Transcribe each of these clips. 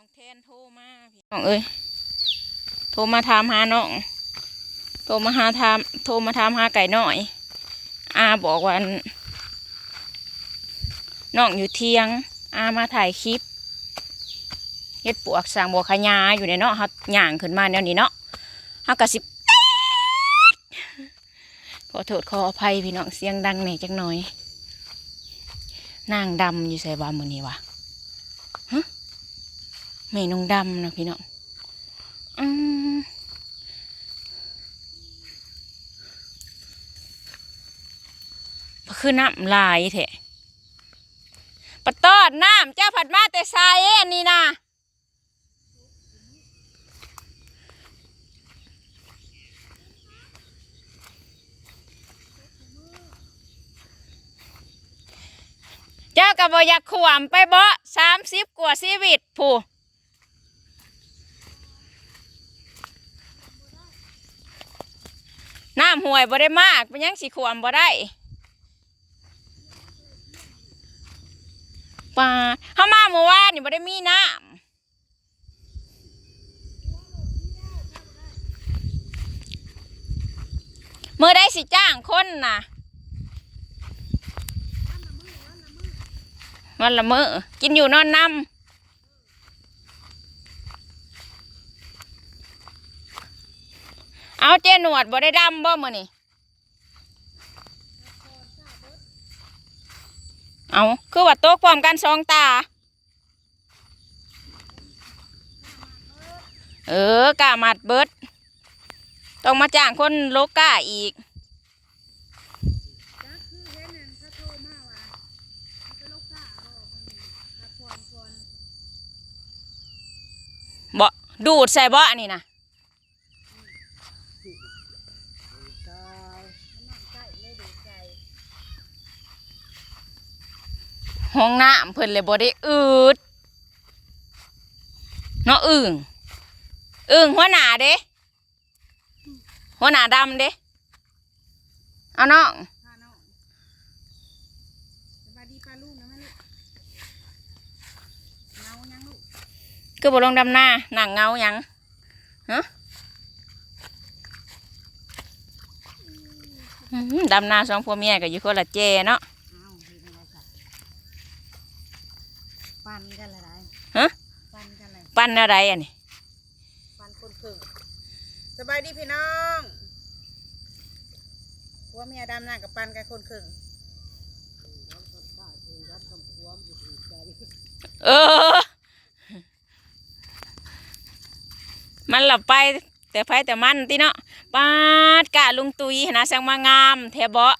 น้องแทนโทรมาพี่น้องเอ้ยโทรมาถามหาน้องโทรมาหาถามโทรมาถามหาไก่หน้อยอาบอกว่าน้องอยู่เทียง อามาถ่ายคลิปเฮ็ดปวกสร้างบัวขยาอยู่ในเนาะเฮาย่างขึ้นมาแนวนี้เนาะเฮากะสิขอโทษขออภัยพี่น้องเสียงดังหน่อยจักหน่อยนางดำอยู่ใส่บามือนี้วะ ไม่นองดำนะพี่น้องอืมคือน้ำลายแท้ปะตอดน้ำเจ้าผัดมาแต่ทรายอันนี้นะเจ้ากับอยากขวามไปบ่สามสิบกว่าชีวิตผู้ น้ำห่วยบ่ได้มากเป็นยังสิขวามบ่ได้ปลาเฮามาเมื่อวานนี่บ่ได้มีน้ำเมื่อได้สิจ้างคนน่ะวันละมื้อกินอยู่นอนน้ำ เอาเจ้หนวดบ่ได้ดำบ่มื้อนี่เอาคือว่าโต๊ะพร้อมกันสองตา เออกะมัดเบิด ต้องมาจ้างคนโลกาอีกจักคือเห็นนั่นเขาโทรมาว่ามันเป็นลูกค้าบ่คนนี้ถ้าพรพรบ่ดูดใส่บ่อันนี้นะ มันนั่งใกล้เลยดูใจ ห้องน้ำเพิ่นเลยบ่ได้อืดเนาะอึ่งอึ่งหัวหน้าเด้หัวหน้าดำเด้เอาน้องพาน้องสบายดีป้าลูกนะแม่ลูกเงายังลูกคือบ่ลงดำหน้าหนังเงาหยังฮะอื้อหือดำหน้าสองผัวเมียก็อยู่คนละเจเนาะ อ้าวเห็นอะไรสัก ปันกันละไรฮะปันกันเลยปั้นอะไรอันนี้ปันคนครึ่งสบายดีพี่น้องผัวเมียดำหน้ากับปันกันคนครึ่งเออ มันหลับไป แต่ไผแต่มันติเนาะปาดกะลุงตุยหนะสังมางามแทบเบาะ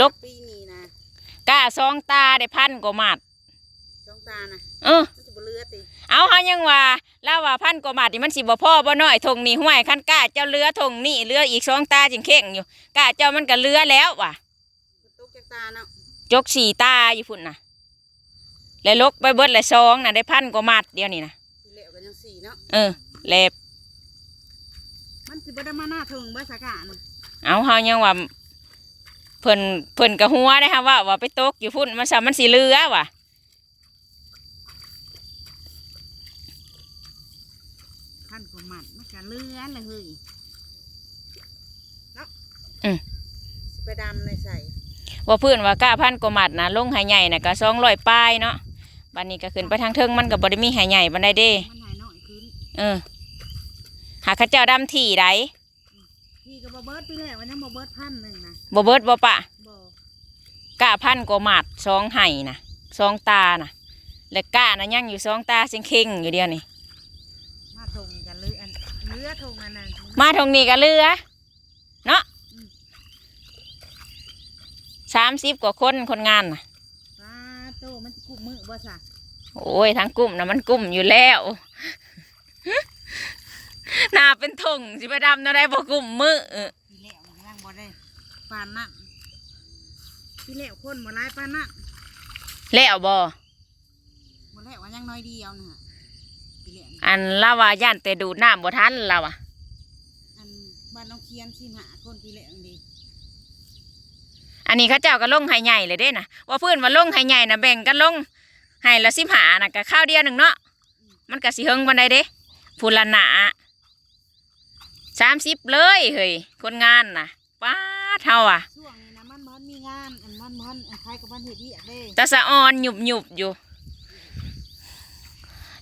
ลกปีนี้นะ กะซองตาได้พันกว่าหมัดช่องตานะเออมันจะบ่เลือติเอาเฮายังว่าเล่าว่าพันกว่าหมัดนี่มันสิบ่พ่อบ่น้อยทงนี่ห้วยคันกะเจ้าเรือทงนี่เรืออีกสองตาจิงเข่งอยู่กะเจ้ามันก็เรือแล้วว่ะมันตกจากตาเนาะจกสี่ตาอยู่พุ่นน่ะ แล้วลกไปเบิดละซองน่ะได้พันกว่าหมัดเดียวนี่นะสิเหลวกันยังสี่เนาะเออแลบมันสิบ่ได้มาหน้าถึงบ่สากานะเอาเฮายังว่าเพิ่นเพิ่นกะหัวได้ฮะว่าว่าไปตกอยู่พุ่นมันสามันสิเรือว่ะขั้นกว่าหมัดมันก็เลือนเลยเฮ้ยเนาะอืมสิไปดำในใส่ว่าเพื่อนว่ากล้าพันกว่าหมัดนะลงหายใหญ่น่ะก็สองร้อยป้ายเนาะบัดนี้ก็ขึ้นไปทางเทิงมันก็บ่ได้มีหายใหญ่บันไดเด้มันหายหน่อยขึ้นเออ หาข้าเจ้าดำถี่ไดพี่ก็บ่เบิดไปแล้วมันยังบ่เบิดพันหนึ่งนะ บ่เบิดบ่ปะบ่กล้าพันกว่าหมัดสองไห้น่ะสองตาน่ะและกล้าน่ะยังอยู่สองตาเซ็งเข่งอยู่เดียวนี่มาทงกันเลืออันเลือทงอันนั้นมาทางนี้ก็เรือเนาะสามสิบกว่าคนคนงานน่ะปลาโตมันสิกุบมือบ่ซะโอ้ยทั้งกลุ่มนะมันกลุ่มอยู่แล้วหนาเป็นถงสิไปดำนาได้บ่กลุ่มมือ พี่แล้วยังบ่ได้ ปานนั้นพี่แล้วคนบ่หลายปานนั้นแล้วบ่บ่แล้วว่ายังน้อยเดียวนะพี่แล้วนี่อันลาว่าย่านแต่ดูดน้ำบ่ทันเราอะอันบ้านน้องเคียนสิหาคนพี่แล้วดีอันนี้เขาเจ้าก็ลงให้ใหญ่เลยเด้นะว่าเพื่อนว่าลงให้ใหญ่นะแบ่งกันลงให้ละสิบหาน่ะก็ข้าวเดียวหนึ่งเนาะมันก็สิเฮิงวันใดเด้พูนละหนาสามสิบเลยเฮ้ยคนงานน่ะป้าด เท่าอะช่วงนี้นะมันมันมีงานอันมันมันอันใครกับมันเห็ดเวียกเด้ตาสะออนหยุบหยุบอยู่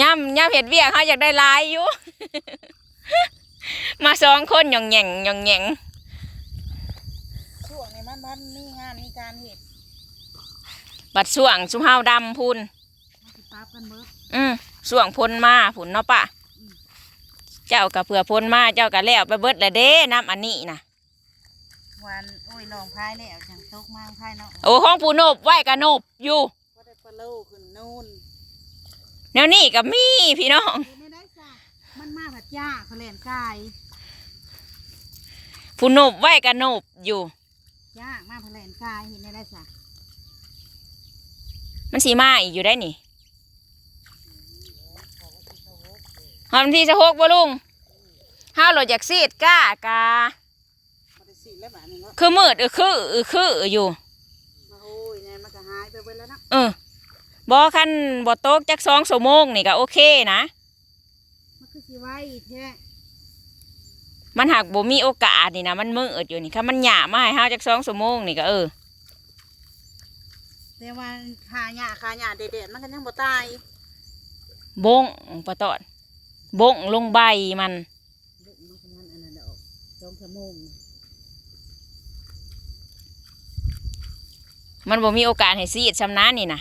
ย่ำย่ำเห็ดเวียกเขาอยากได้หลายอยู่ มาสองคนหย่องแหย่งหย่องแหย่งช่วงนี้มันมันมีงานมีการเห็ดบัดส่วงสุมเฮาดำพูนมันสิปราบกันเบิดอืมส่วงพลมาผุนเนาะปะอืมเจ้ากับเผื่อพลมาเจ้ากับแล้วไปเบิดละเด้น้ำอันนี้นะ วันโอ้ยลองพายแล้วจังตกมาพายเนาะโอ้ของผู้โนบไหวกับโนบอยู่ก็ได้ปลาโลขึ้นนู่นแนวนี้กับมีพี่น้องเห็นไม่ได้จ้ะมันมาผัดยาเขาเล่นกายผู้โนบไหวกับโนบอยู่ยากมาผัดเล่นกายเห็นไม่ได้จ้ะมันสีมาอีกอยู่ได้นี่หอมที่จะหกบ่ลุงห้าวโหลดจากซีดก้ากามาได้สิ แล้วแบบนี้เนาะคือมืดเออคือเออคืออยู่มาโอ้ยเนี่ยมันก็หายไปเบิดแล้วเนาะเออบ่คันบ่ตกจักสองชั่วโมงนี่ก็โอเคนะมันคือสิไว้แท้มันหักบ่มีโอกาสนี่นะมันมืดอยู่นี่ค่ะมันหยามาให้ห้าจักสองชั่วโมงนี่ก็เออแต่ว่าขาหญ้าขาหญ้าเด็ดๆมันก็ยังบ่ตายบงปะตอดบงลงใบมันบุกมันก็มันอันนั้นดอกสองชั่วโมง มันบ่มีโอกาสให้ซีดชำนาญนี่นะ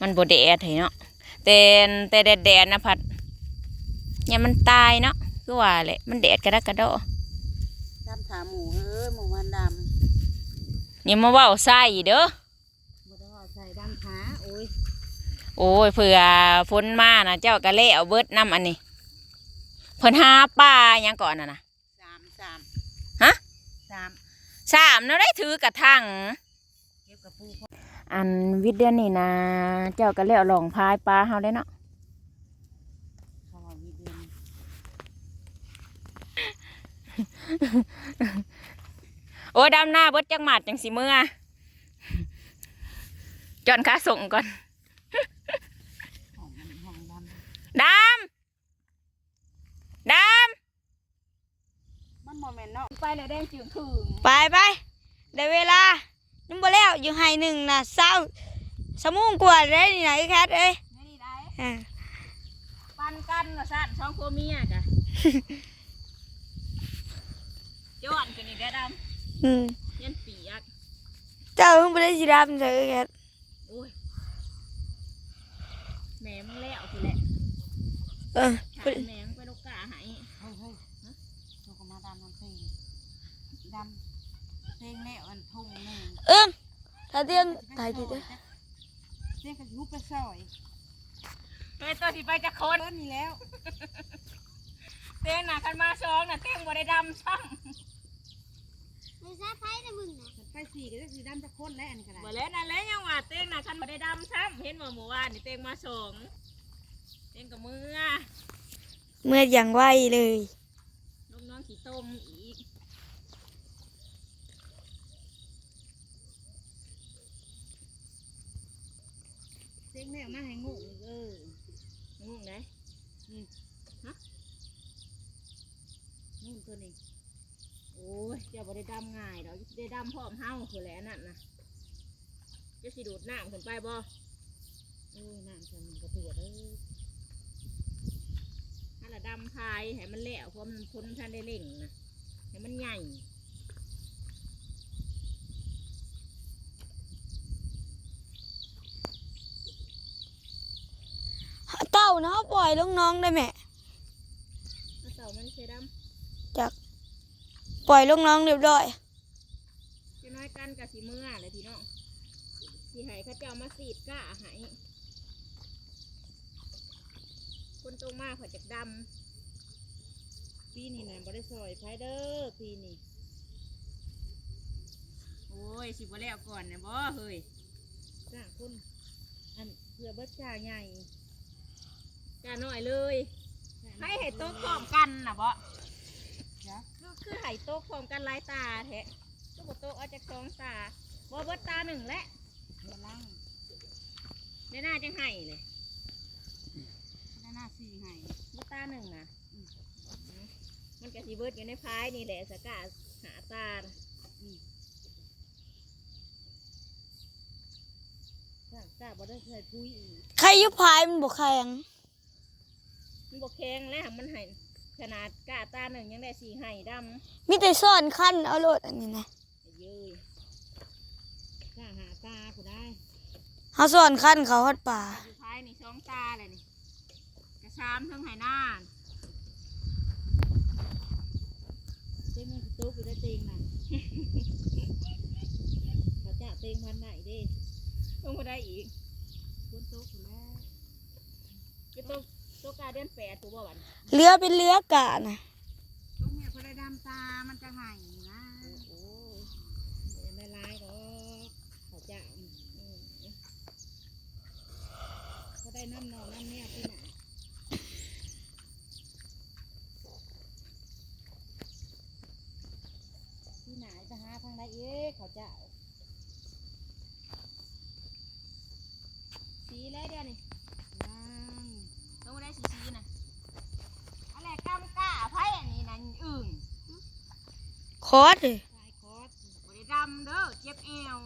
มันบ่แดดให้เนาะแต่แต่แดดแดดๆนะพัดเนี่ยมันตายเนาะคือว่าแหละมันแดดกระดักกระดอดำขาหมูเอ้ยหมูมันดนี่มาเว่าใส่เด้อำบ่ได้ว่าใส่ดำขาโอ้ยโอ้ยเผื่อฝนมานะเจ้าก็เล่เอาเบิดน้ำอันนี้เพิ่นหาปลาหยังก่อนน่ะนะ สามสาม ฮะ สาม สามเนาะได้ถือกระทั่งเก็บกับปูพออันวิทย์เดือนนี่นะ เจ้าก็เล่เอาลองพายปลาเฮาได้เนาะเขาว่าวีเดือนโอ้ยดำหน้าเบิดจังหมัดจังสิเมื่อจอนขาส่งก่อน ของมันของด ดำดำมันโมเมนเนาะำไปเลยแดงจืดถึงไปไปได้เวลานุ่มบ่แล้วอยู่ให้หนึ่งนะเศร้าสมุงกว่าได้นี่นะไอ้แคทเอ้ยนี่นี่ได้อ่าปันกันว่าสั่นช่องโคเมียกะย้อนกันนี่ได้ดอืมำยันปีอักเจ้าเพิ่งไปได้สีดำเถอะไอ้แคทโอ้ยแม่มึงแล้วทีแหละเออถามแม่มึงไปลูกกาใหาย เฮ้ยเฮ้ยเราก็มาดำมันเพลงดำเพลงแล้วอันทุ่งหนึ่ง เอิ้งถ้าเตียงถ่ายติดเด้อเรียกกันยุบไปซอยเฮ้ยตัวที่ไปจะคนเบิ้ลนี่แล้ว เต้งน่ะคันมาสองน่ะเต้งบ่ได้ดำซ้ไม่ใช่ไพ่นะมึงนะไปสี่ก็จะสีดำจะค้นแล้วอันนี้ก็ำได้บ่แล้วนั่นแหล้วยังว่าเต้งน่ะคันบ่ได้ดำซ้ำเห็นบ่หมู่ว่านนี่เต้งมาสองเต้งกับมือเมื่ออย่างไวเลยลูกน้องขี้ต้มอี กเจ๊งแล้วมาให้งูเอองงไหนงูตัวนี้โอ้ยเจ้าบ่ได้ดำง่ายดอกได้ดำพร้อมเฮาคือแหละนั่นน่ะจะสิดูดน้ำขึ้นไปบ่โอ้ยน้ำฉันกระเตือเลยถ้าละดำพายให้มันแล้วเพราะมันพ้นท่านได้เล่งนะให้มันใหญ่ เต้าเนาะปล่อยลูกน้องได้ไหมถ้าเต่ามันใช้ดปล่อยลูกน้องเรียบร้อยำจะน้อยกันกับสีเมื่อเลยพี่น้องสีไห้เขาเจ้ามาสีดก้าใหายคนตรงมากเขาจากดปีนี้น่ะบ่ได้ซอยไผเด้อปีนี้ำโอ้ยสิบ่แล้วก่อนเนี่ยบ่เฮ้ยจ้าคุณอันเพื่อเบิดจ่าใหญ่ จ้าน้อยเลยให้เห็ดโต๊ะพร้อมกันนะบ่จ้ะคือคือไห้โต๊ะพร้อมกันหลายตาแท้ก็บ่โต๊ะเอาจากสองตาบ่เบิดตาหนึ่งแหละเดี๋ยวล่างได้หน้าจังไห้เลยได้หน้าสี่ให้มาตาหนึ่งนะอืมมันกะสิเบิดอยู่ในพายนี่แหละสกาหาตาน่ะอืมสกาบ่ได้ใส่ปุ๋ยอีกใครอยุพาย มันบ่แข็งมันบ่แข็งแล้วมันให้ขนาดกาตาหนึ่งยังได้สีไห้ดำมีแต่ซ่อนขั้นเอาโลดอันนี้นะเย้ยกาหาตาผู้ได้เขาซ่อนขั้นเขาฮอดป่าอยู่พายนี่สองตาเลยนี่กระชามทั้งไหหน้าเต็มมันตุ๊กอยู่ได้เต็งน่ะ เขาจะเต็งพันไหนเด้ต้องมาได้อีกฝนตกอยู่แล้วก็ ต้องตัวกาเดือนแปดถูกป่ะวันเรือเป็นเรือกะนะตรงเนี้ยพอได้ดำตา มันจะให้นะโอ้ยยังไม่ร้ายหรอกเขาจะอืมเขาได้น้ำนอนน้ำเนี่ยที่ไหนที่ไหนจะหาทางใดเอ๊ะเขาจะสีแล้วเดี๋ยวนี้ นั่ง ต้องได้สีสีนะอะไรกำก้าไพ่อันนี้นั่นอึ่ง คอสเลยลายคอสบริดำเด้อเจ็บเอว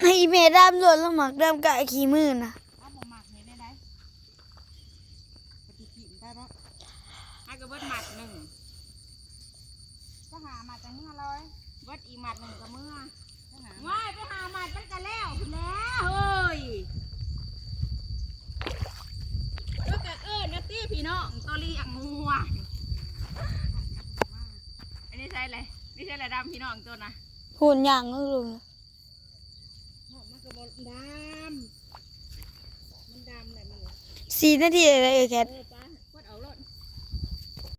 ให้อีเมดามโดนแล้วหมักดามกะขี้มือนะเอาบ่หมักให้ได้ได้ปฏิกิริได้ปะให้กระเบิดหมัดหนึ่งก็หามาจากนี้ร้อยเบิดอีกหมัดหนึ่งกับมือ ก็หา ว่ายไปหาหมัดมันกันแล้วคุณแล้วเฮ้ยก็กะเอิญนะตี้พี่น้องตัวเลี้ยงงัวอันนี้ใช่เลย นี่ใช่อะไรดำพี่น้องตัวนะหุ่นย่างก็รู้เพราะมันก็บ่ดำมันดำแหละมันสี่นาทีอะไรเออแคทเออไป